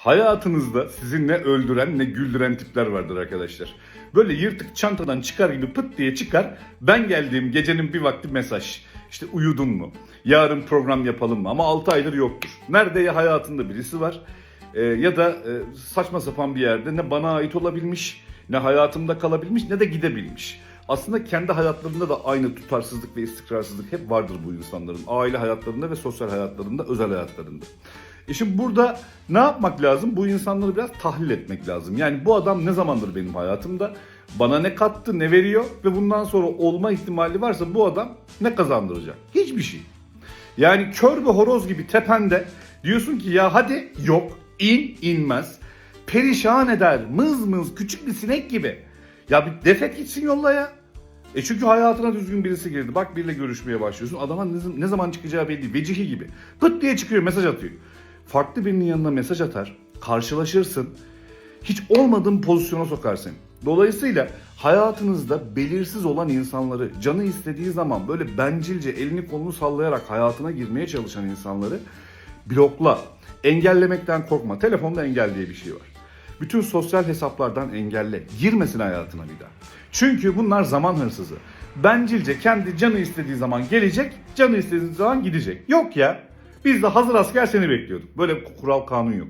Hayatınızda sizi ne öldüren ne güldüren tipler vardır arkadaşlar. Böyle yırtık çantadan çıkar gibi pıt diye çıkar. Ben geldiğim gecenin bir vakti mesaj. İşte uyudun mu? Yarın program yapalım mı? Ama 6 aydır yoktur. Nerede ya hayatında birisi var e, ya da e, saçma sapan bir yerde ne bana ait olabilmiş, ne hayatımda kalabilmiş ne de gidebilmiş. Aslında kendi hayatlarında da aynı tutarsızlık ve istikrarsızlık hep vardır bu insanların. Aile hayatlarında ve sosyal hayatlarında, özel hayatlarında. E şimdi burada ne yapmak lazım? Bu insanları biraz tahlil etmek lazım. Yani bu adam ne zamandır benim hayatımda? Bana ne kattı, ne veriyor ve bundan sonra olma ihtimali varsa bu adam ne kazandıracak? Hiçbir şey. Yani kör ve horoz gibi tepende diyorsun ki ya hadi yok in inmez. Perişan eder mız mız küçük bir sinek gibi. Ya bir defet gitsin yolla ya. E çünkü hayatına düzgün birisi girdi. Bak biriyle görüşmeye başlıyorsun. Adama ne, zaman çıkacağı belli. Vecihi gibi. Pıt diye çıkıyor mesaj atıyor. Farklı birinin yanına mesaj atar. Karşılaşırsın. Hiç olmadığın pozisyona sokar seni. Dolayısıyla hayatınızda belirsiz olan insanları canı istediği zaman böyle bencilce elini kolunu sallayarak hayatına girmeye çalışan insanları blokla. Engellemekten korkma. Telefonda engel diye bir şey var. Bütün sosyal hesaplardan engelle. Girmesin hayatına bir daha. Çünkü bunlar zaman hırsızı. Bencilce kendi canı istediği zaman gelecek, canı istediği zaman gidecek. Yok ya. Biz de hazır asker seni bekliyorduk. Böyle kural kanun yok.